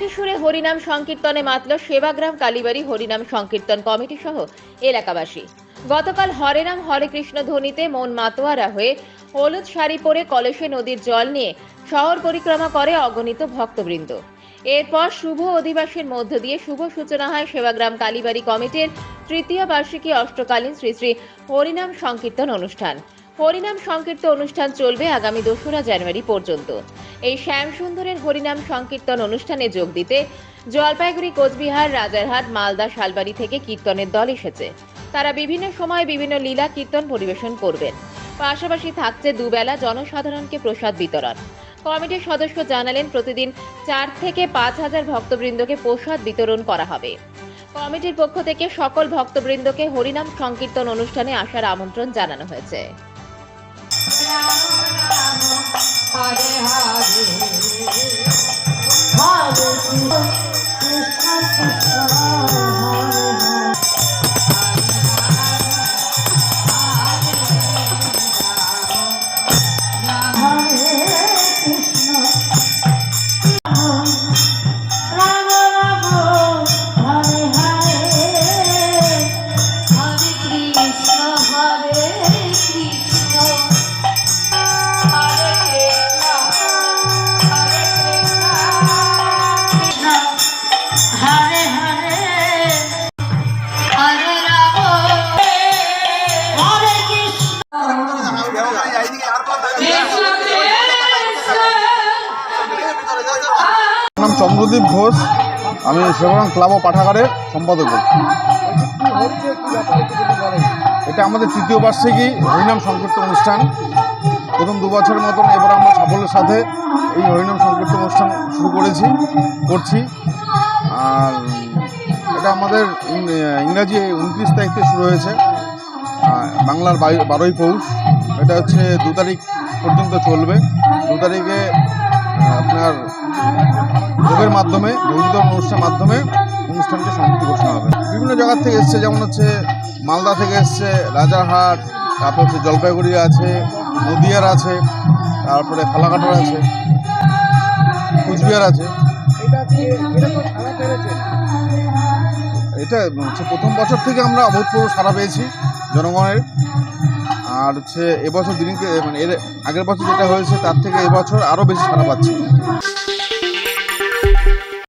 একই সুরে হরিনাম সংকীর্তনে মাতল সেবাগ্রাম কালীবাড়ি হরিনাম সংকীর্তন কমিটি সহ এলাকাবাসী। গতকাল হরে নাম হরে কৃষ্ণ ধ্বনিতে মন মাতোয়ারা হয়ে হলুদ শাড়ি পরে কলসে নদীর জল নিয়ে শহর পরিক্রমা করে অগণিত ভক্তবৃন্দ। এরপর শুভ অধিবাসের মধ্য দিয়ে শুভ সূচনা হয় সেবাগ্রাম কালীবাড়ি কমিটির তৃতীয় বার্ষিকী অষ্টকালীন শ্রী শ্রী হরিনাম সংকীর্তন অনুষ্ঠান। হরিনাম সংকীর্তন অনুষ্ঠান চলবে আগামী দোসরা জানুয়ারি পর্যন্ত। এই শ্যামসুন্দরের হরিনাম সংকীর্তন অনুষ্ঠানে যোগ দিতে জলপাইগুড়ি, কোচবিহার, রাজারহাট, মালদা, শালবাড়ি থেকে কীর্তনের দল এসেছে। তারা বিভিন্ন সময় বিভিন্ন লীলা কীর্তন পরিবেশন করবেন। পাশাপাশি থাকছে দুবেলা জনসাধারণকে প্রসাদ বিতরণ। কমিটির সদস্য জানালেন, প্রতিদিন চার থেকে পাঁচ হাজার ভক্তবৃন্দকে প্রসাদ বিতরণ করা হবে। কমিটির পক্ষ থেকে সকল ভক্তবৃন্দকে হরিনাম সংকীর্তন অনুষ্ঠানে আসার আমন্ত্রণ জানানো হয়েছে। হরে হরে। চন্দ্রদীপ ঘোষ। আমি সেবরং ক্লাব ও পাঠাগারের সম্পাদক। এটা আমাদের তৃতীয় বার্ষিকী হরিনাম সংকীর্তন অনুষ্ঠান। প্রথম দু বছরের মতন এবার আমরা সাফল্যের সাথে এই হরিনাম সংকীর্তন অনুষ্ঠান শুরু করেছি, করছি। আর এটা আমাদের ইংরাজি উনত্রিশ তারিখ থেকে শুরু হয়েছে। বাংলার বারোই পৌষ। এটা হচ্ছে দু তারিখ পর্যন্ত চলবে। দু তারিখে আপনার ভোগের মাধ্যমে ভোগবিতরণ অনুষ্ঠানের মাধ্যমে অনুষ্ঠানকে সমাপ্তি ঘোষণা হবে। বিভিন্ন জায়গা থেকে এসছে, যেমন হচ্ছে মালদা থেকে এসছে রাজারহাট, তারপর হচ্ছে জলপাইগুড়ি আছে, নদিয়ার আছে, তারপরে ফালাকাটার আছে, কুচবিহার আছে। এটা হচ্ছে প্রথম বছর থেকে আমরা অভূতপূর্ব সারা পেয়েছি জনগণের। আর হচ্ছে এবছর দিনকে মানে এর আগের বছর যেটা হয়েছে, তার থেকে এবছর আরও বেশি খারাপ পাচ্ছি।